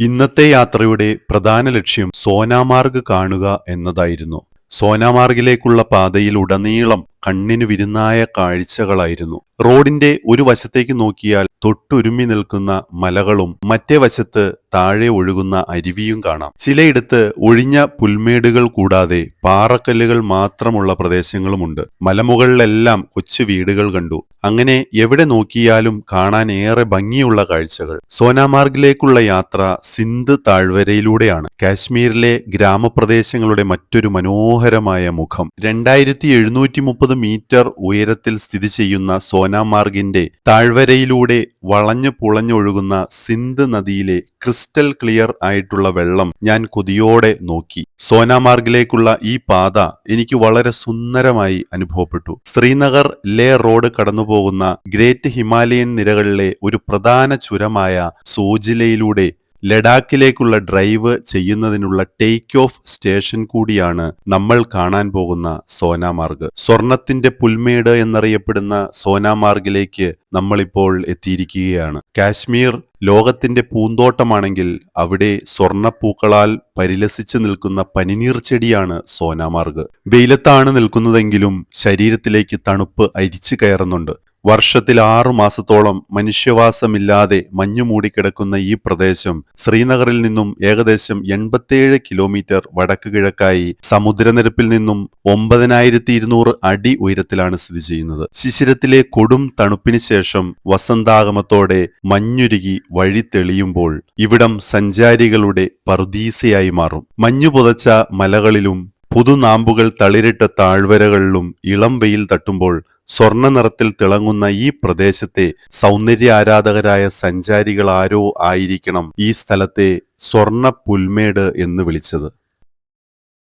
ഇന്നത്തെ യാത്രയുടെ പ്രധാന ലക്ഷ്യം സോനാമാർഗ് കാണുക എന്നതായിരുന്നു. സോനാമാർഗിലേക്കുള്ള പാതയിൽ ഉടനീളം കണ്ണിനു വിരുന്നായ കാഴ്ചകളായിരുന്നു. റോഡിന്റെ ഒരു വശത്തേക്ക് നോക്കിയാൽ തൊട്ടുരുമ്മി നിൽക്കുന്ന മലകളും മറ്റേ വശത്ത് താഴെ ഒഴുകുന്ന അരുവിയും കാണാം. ചിലയിടത്ത് ഒഴിഞ്ഞ പുൽമേടുകൾ കൂടാതെ പാറക്കല്ലുകൾ മാത്രമുള്ള പ്രദേശങ്ങളുമുണ്ട്. മലമുകളിലെല്ലാം കൊച്ചു വീടുകൾ കണ്ടു. അങ്ങനെ എവിടെ നോക്കിയാലും കാണാൻ ഏറെ ഭംഗിയുള്ള കാഴ്ചകൾ. സോനാമാർഗിലേക്കുള്ള യാത്ര സിന്ധ് താഴ്വരയിലൂടെയാണ്. കാശ്മീരിലെ ഗ്രാമപ്രദേശങ്ങളുടെ മറ്റൊരു മനോഹരമായ മുഖം. രണ്ടായിരത്തി മുപ്പത് മീറ്റർ ഉയരത്തിൽ സ്ഥിതി ചെയ്യുന്ന സോനാമാർഗിന്റെ താഴ്വരയിലൂടെ വളഞ്ഞു പുളഞ്ഞൊഴുകുന്ന സിന്ധ് നദിയിലെ ക്രിസ്റ്റൽ ക്ലിയർ ആയിട്ടുള്ള വെള്ളം ഞാൻ കൊതിയോടെ നോക്കി. സോനാമാർഗിലേക്കുള്ള ഈ പാത എനിക്ക് വളരെ സുന്ദരമായി അനുഭവപ്പെട്ടു. ശ്രീനഗർ ലേ റോഡ് കടന്നുപോകുന്ന ഗ്രേറ്റ് ഹിമാലയൻ നിരകളിലെ ഒരു പ്രധാന ചുരമായ സോജിലയിലൂടെ ലഡാക്കിലേക്കുള്ള ഡ്രൈവ് ചെയ്യുന്നതിനുള്ള ടേക്ക് ഓഫ് സ്റ്റേഷൻ കൂടിയാണ് നമ്മൾ കാണാൻ പോകുന്ന സോനാമാർഗ്. സ്വർണത്തിന്റെ പുൽമേട് എന്നറിയപ്പെടുന്ന സോനാമാർഗിലേക്ക് നമ്മളിപ്പോൾ എത്തിയിരിക്കുകയാണ്. കാശ്മീർ ലോകത്തിന്റെ പൂന്തോട്ടമാണെങ്കിൽ അവിടെ സ്വർണപ്പൂക്കളാൽ പരിലസിച്ച് നിൽക്കുന്ന പനിനീർ ചെടിയാണ് സോനാമാർഗ്. വെയിലത്താണ് നിൽക്കുന്നതെങ്കിലും ശരീരത്തിലേക്ക് തണുപ്പ് അരിച്ചു കയറുന്നുണ്ട്. വർഷത്തിൽ ആറു മാസത്തോളം മനുഷ്യവാസമില്ലാതെ മഞ്ഞു മൂടിക്കിടക്കുന്ന ഈ പ്രദേശം ശ്രീനഗറിൽ നിന്നും ഏകദേശം എൺപത്തിയേഴ് കിലോമീറ്റർ വടക്ക് കിഴക്കായി സമുദ്രനിരപ്പിൽ നിന്നും ഒമ്പതിനായിരത്തി ഇരുന്നൂറ് അടി ഉയരത്തിലാണ് സ്ഥിതി ചെയ്യുന്നത്. ശിശിരത്തിലെ കൊടും തണുപ്പിന് ശേഷം വസന്താഗമത്തോടെ മഞ്ഞുരുകി വഴി തെളിയുമ്പോൾ ഇവിടം സഞ്ചാരികളുടെ പറുദീസയായി മാറും. മഞ്ഞു പുതച്ച മലകളിലും പുതുനാമ്പുകൾ തളിരിട്ട താഴ്വരകളിലും ഇളം വെയിൽ തട്ടുമ്പോൾ സ്വർണ നിറത്തിൽ തിളങ്ങുന്ന ഈ പ്രദേശത്തെ സൗന്ദര്യ ആരാധകരായ സഞ്ചാരികൾ ആരോ ആയിരിക്കണം ഈ സ്ഥലത്തെ സ്വർണ പുൽമേട് എന്ന് വിളിച്ചത്.